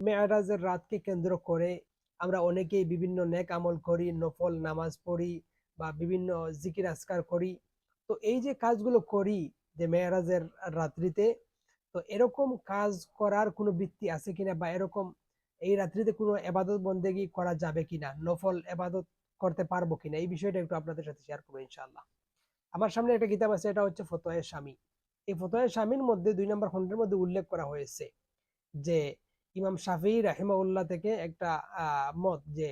মেয়ারাজের রাতকে কেন্দ্র করে আমরা অনেকেই বিভিন্ন নেক আমল করি, নফল নামাজ পড়ি বা বিভিন্ন জিকির আসকার করি। তো এই যে কাজগুলো করি যে মেয়ারাজের রাত্রিতে, তো এরকম কাজ করার কোনো বৃত্তি আছে কিনা বা এরকম এই রাত্রিতে কোনো এবাদত বন্দেগি করা যাবে কিনা, নফল এবাদত করতে পারব কিনা, এই বিষয়টা একটু আপনাদের সাথে শেয়ার করব ইনশাআল্লাহ। আমার সামনে একটা কিতাব আছে, এটা হচ্ছে ফতোয়ের স্বামী এই ফতোয়ের স্বামীর মধ্যে দুই নম্বর খণ্ডের মধ্যে উল্লেখ করা হয়েছে যে ইমাম শাফি রাহিমাউল্লাহ থেকে একটা মত যে,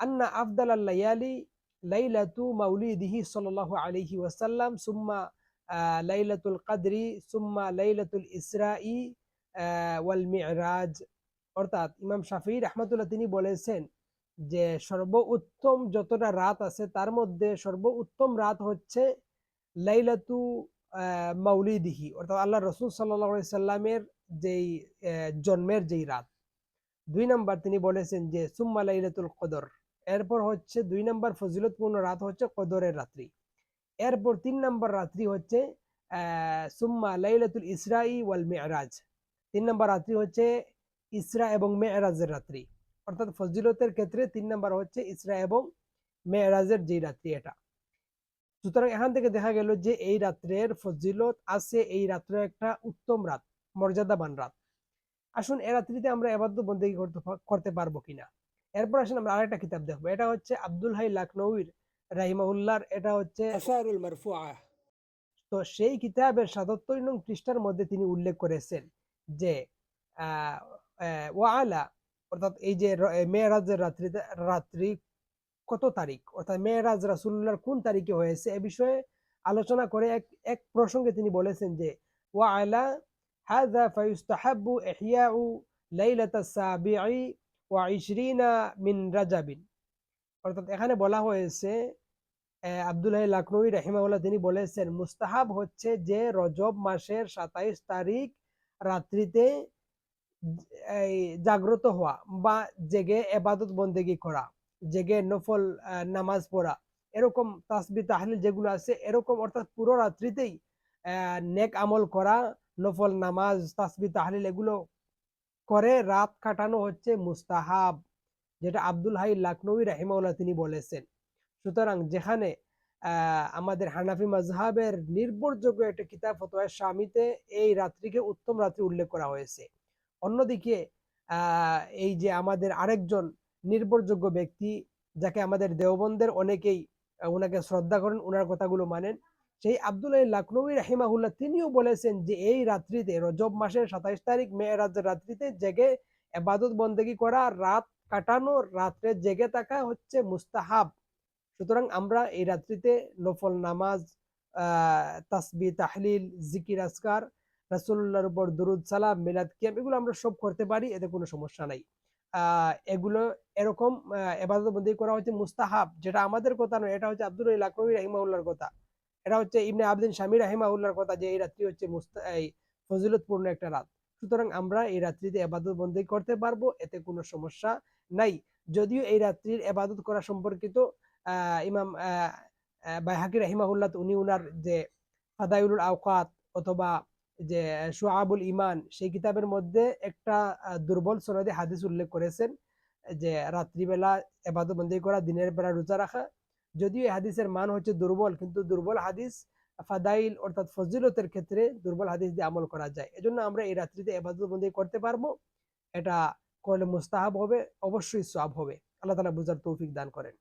আন্না আফদাল আল্লায়ালি লাইলাতু মাউলিদিহি সাল্লাল্লাহু আলিহি ওয়াসাল্লাম, সুম্মা লাইলাতুল কাদরি, সুম্মা লাইলাতুল ইসরাই ওয়াল মিরাজ। অর্থাৎ ইমাম শাফি রহমতুল্লাহ তিনি বলেছেন যে সর্ব উত্তম যতটা রাত আছে তার মধ্যে সর্ব উত্তম রাত হচ্ছে লাইলাতু মাউলিদিহি। অর্থাৎ আল্লাহ রসুল সাল্লাহ সাল্লামের যেই জন্মের যেই রাত। দুই নাম্বার তিনি বলেছেন যে, সুম্মা লাইলাতুল কদর। এরপর হচ্ছে দুই নাম্বার ফজিলতপূর্ণ রাত হচ্ছে কদরের রাত্রি। এরপর তিন নাম্বার রাত্রি হচ্ছে সুম্মা লাইলাতুল ইসরাই ওয়াল মেয়ারাজ তিন নাম্বার রাত্রি হচ্ছে ইসরা এবং মেয়ারাজের রাত্রি। অর্থাৎ ফজিলতের ক্ষেত্রে তিন নাম্বার হচ্ছে ইসরা এবং মেয়ারাজের যেই রাত্রি এটা। সুতরাং এখান থেকে দেখা গেল যে, এই রাত্রের ফজিলত আছে, এই রাত্রে একটা উত্তম রাত। মর্যাদাবান রাত। আসুন এ রাত্রিতে আমরা এবাদ্য বন্দেগী করতে করতে পারব কিনা? এরপর আসুন আমরা আরেকটা কিতাব দেখব। এটা হচ্ছে আব্দুল হাই লাকনৌর রাহিমাউল্লার এটা হচ্ছে তো সেই কিতাবের সাতাত্তর নং পৃষ্ঠার মধ্যে তিনি উল্লেখ করেছেন যে ওয়ালা অর্থাৎ এই যে মেয়েরাজের রাত্রিতে রাত্রি কত তারিখ? অর্থাৎ মেয়েরাজ রাসুল্লাহর কোন তারিখে হয়েছে? এ বিষয়ে আলোচনা করে এক এক প্রসঙ্গে তিনি বলেছেন যে ওয়ালা হাযা ফায়ুস্তাহাব্বু ইহইয়াউ লাইলাতা সাবিঈ ওয়া ইশরিনা মিন রাজাবিন অর্থাৎ এখানে বলা হয়েছে আব্দুল্লাহ লাকনবী রাহিমাউল্লাহ তিনি বলেছেন, মুস্তাহাব হচ্ছে যে রজব মাসের সাতাইশ তারিখ রাত্রিতে জাগ্রত হওয়া বা জেগে এবাদত বন্দেগি করা, জেগে নফল নামাজ পড়া। এরকম তাসবি তাহলিল যেগুলো আছে, এরকম অর্থাৎ পুরো রাত্রিতেই নেক আমল করা নফল নামাজ তাসবি তাহলিল এগুলো করে রাত কাটানো হচ্ছে মুস্তাহাব, যেটা আব্দুল হাই লাকনবী রাহিমাউল্লাহ তিনি বলেছেন। সুতরাং যেখানে আমাদের হানাফি মাজহাবের নির্ভরযোগ্য একটা কিতাব ফতোয়া স্বামীতে এই রাত্রিকে উত্তম রাত্রি উল্লেখ করা হয়েছে। অন্যদিকে এই যে আমাদের আরেকজন নির্ভরযোগ্য ব্যক্তি, যাকে আমাদের দেওবন্দের অনেকেই ওনাকে শ্রদ্ধা করেন ওনার কথাগুলো মানেন সেই আব্দুল্লাহ লাকনবী রাহিমাহুল্লাহ তিনিও বলেছেন যে, এই রাত্রিতে রজব মাসের সাতাইশ তারিখ মেয়েরাজের রাত্রিতে জেগে এবাদত বন্দেগি করা, রাত কাটানো, রাত্রে জেগে থাকা হচ্ছে মুস্তাহাব। সুতরাং আমরা এই রাত্রিতে নফল নামাজ তাসবি, তাহলিল, জিকির আসকার রাসুল্লাহর উপর দুরুদ, সালাম, মিলাদ, কিয়াম এগুলো আমরা সব করতে পারি, এতে কোনো সমস্যা নাই। এগুলো এরকম এবাদত বন্দি করা হচ্ছে মুস্তাহাব, যেটা আমাদের কথা নয়, এটা হচ্ছে আব্দুল লাকনবী রাহিমাউল্লাহর কথা। এটা হচ্ছে ইবনে আবদিন শামী রাহিমাউল্লাহর কথা যে এই রাত্রি হচ্ছে এই ফজিলতপূর্ণ একটা রাত। সুতরাং আমরা এই রাত্রিতে এবাদত বন্দি করতে পারব, এতে কোনো সমস্যা নাই। যদিও এই রাত্রির এবাদত করা সম্পর্কিত ইমাম বাইহাকি রাহিমাহুল্লাহ উনি উনার যে ফাদাইউল আওকাত অথবা যে সোয়াবুল ইমান সেই কিতাবের মধ্যে একটা দুর্বল সনদে হাদিস উল্লেখ করেছেন যে রাত্রিবেলা এবাদবন্দি করা, দিনের বেলা রোজা রাখা যদিও এই হাদিসের মান হচ্ছে দুর্বল, কিন্তু দুর্বল হাদিস ফাদাইল অর্থাৎ ফজিলতের ক্ষেত্রে দুর্বল হাদিস দিয়ে আমল করা যায়। এজন্য আমরা এই রাত্রিতে এবাদতবন্দি করতে পারব। এটা করলে মুস্তাহাব হবে, অবশ্যই সব হবে। আল্লাহ তালা বুঝার তৌফিক দান করেন।